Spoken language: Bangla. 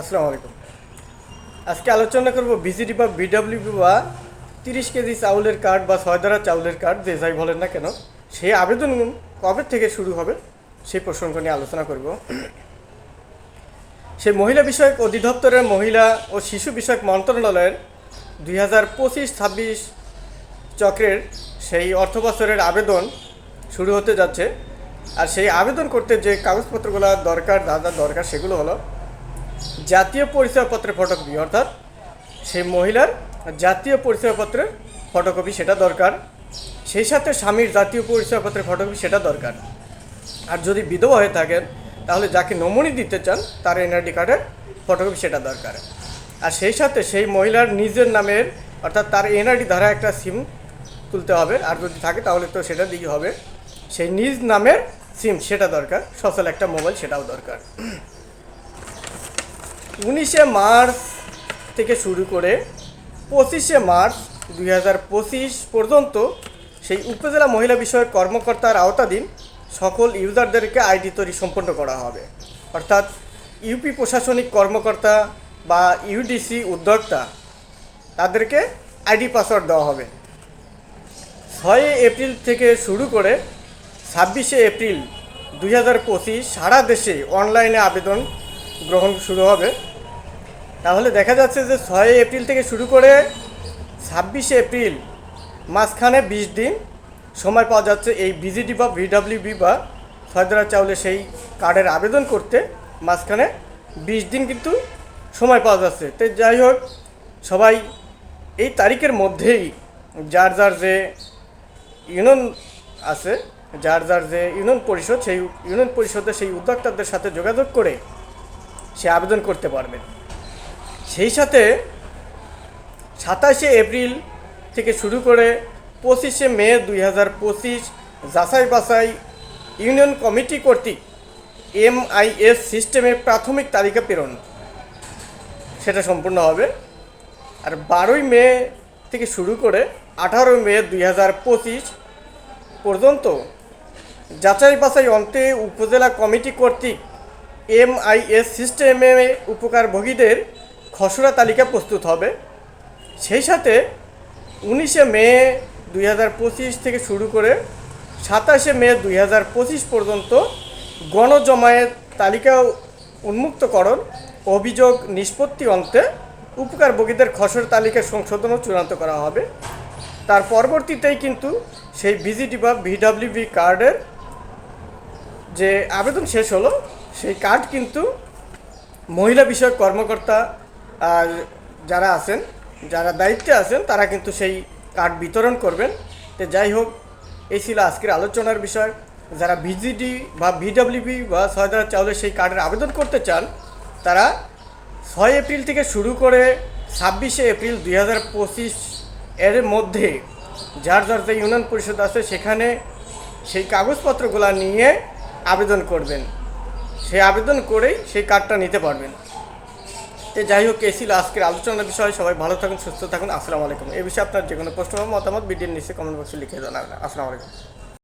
আসসালামু আলাইকুম। আজকে আলোচনা করব বিজিডি বা বিডাব্লিউ বা তিরিশ কেজি চাউলের কার্ড বা ছয় দ্বারা চাউলের কার্ড, যে যাই বলেন না কেন, সেই আবেদন কবে থেকে শুরু হবে সেই প্রসঙ্গ নিয়ে আলোচনা করব। সেই মহিলা বিষয়ক অধিদপ্তরের মহিলা ও শিশু বিষয়ক মন্ত্রণালয়ের দুই হাজার পঁচিশ ছাব্বিশ চক্রের সেই অর্থ বছরের আবেদন শুরু হতে যাচ্ছে। আর সেই আবেদন করতে যে কাগজপত্রগুলো দরকার যা দরকার সেগুলো হলো জাতীয় পরিচয়পত্রের ফটোকপি অর্থাৎ সেই মহিলার জাতীয় পরিচয়পত্রের ফটোকপি সেটা দরকার। সেই সাথে স্বামীর জাতীয় পরিচয়পত্রের ফটোকপি সেটা দরকার। আর যদি বিধবা হয়ে থাকেন, তাহলে যাকে নমুনি দিতে চান, তার এনআরডি কার্ডের ফটোকপি সেটা দরকার। আর সেই সাথে সেই মহিলার নিজের নামের, অর্থাৎ তার এনআরডি ধারা একটা সিম তুলতে হবে। আর যদি থাকে, তাহলে তো সেটা দিয়ে হবে। সেই নিজ নামের সিম সেটা দরকার। সচল একটা মোবাইল সেটাও দরকার। উনিশে মার্চ থেকে শুরু করে পঁচিশে মার্চ দুই হাজার পঁচিশ পর্যন্ত সেই উপজেলা মহিলা বিষয়ক কর্মকর্তার আওতাধীন সকল ইউজারদেরকে আইডি তৈরি সম্পন্ন করা হবে। অর্থাৎ ইউপি প্রশাসনিক কর্মকর্তা বা ইউডিসি উদ্যোক্তা তাদেরকে আইডি পাসওয়ার্ড দেওয়া হবে। ছয় এপ্রিল থেকে শুরু করে ছাব্বিশে এপ্রিল দুই হাজার পঁচিশ সারা দেশে অনলাইনে আবেদন গ্রহণ শুরু হবে। তাহলে দেখা যাচ্ছে যে ছয় এপ্রিল থেকে শুরু করে ছাব্বিশে এপ্রিল মাঝখানে বিশ দিন সময় পাওয়া যাচ্ছে এই বিজিডি বা ভিডাব্লিউবি বা ছয়দরা চাউলে সেই কার্ডের আবেদন করতে। মাঝখানে বিশ দিন কিন্তু সময় পাওয়া যাচ্ছে। তো যাই হোক, সবাই এই তারিখের মধ্যেই যার যার যে ইউনিয়ন আছে, যার যার যে ইউনিয়ন পরিষদ, সেই ইউনিয়ন পরিষদের সেই উদ্যোক্তাদের সাথে যোগাযোগ করে সে আবেদন করতে পারবেন। সেই সাথে সাতাশে এপ্রিল থেকে শুরু করে পঁচিশে মে দুই হাজার পঁচিশ যাচাই বাছাই ইউনিয়ন কমিটি কর্তৃক এমআইএস সিস্টেমে প্রাথমিক তালিকা প্রেরণ। সেটা সম্পূর্ণ হবে। আর বারোই মে থেকে শুরু করে আঠারোই মে দুই হাজার পঁচিশ পর্যন্ত যাচাই বাছাই অন্তে উপজেলা কমিটি কর্তৃক এমআইএস সিস্টেমে উপকারভোগীদের খসড়া তালিকা প্রস্তুত হবে। সেই সাথে উনিশে মে দুই পঁচিশ থেকে শুরু করে সাতাশে মে দুই পঁচিশ পর্যন্ত গণজমায়েত তালিকা উন্মুক্তকরণ অভিযোগ নিষ্পত্তি অন্তে উপকারভোগীদের খসড়া তালিকা সংশোধনও চূড়ান্ত করা হবে। তার পরবর্তীতেই কিন্তু সেই ভিজিটি বা ভিডাব্লিউবি কার্ডের যে আবেদন শেষ হলো সেই কার্ড কিন্তু মহিলা বিষয়ক কর্মকর্তা আর যারা আছেন, যারা দায়িত্বে আছেন, তারা কিন্তু সেই কার্ড বিতরণ করবেন। তো যাই হোক, এই ছিল আজকের আলোচনার বিষয়। যারা ভিজিডি বা ভিডাব্লিউবি বা হাজার চাউলের সেই কার্ডের আবেদন করতে চান, তারা ছয় এপ্রিল থেকে শুরু করে ছাব্বিশে এপ্রিল দুই হাজার পঁচিশ এর মধ্যে যার যার যে ইউনিয়ন পরিষদ আছে, সেখানে সেই কাগজপত্রগুলো নিয়ে আবেদন করবেন। সেই আবেদন করেই সেই কার্ডটা নিতে পারবেন। তো যাই হোক, এই ছিল আজকের আলোচনার বিষয়ে। সবাই ভালো থাকুন, সুস্থ থাকুন। আসসালামু আলাইকুম। এ বিষয়ে আপনার যে কোনো প্রশ্ন, মতামত ভিডিওর নিচে কমেন্ট বক্সে লিখে জানাবেন। আসসালামু আলাইকুম।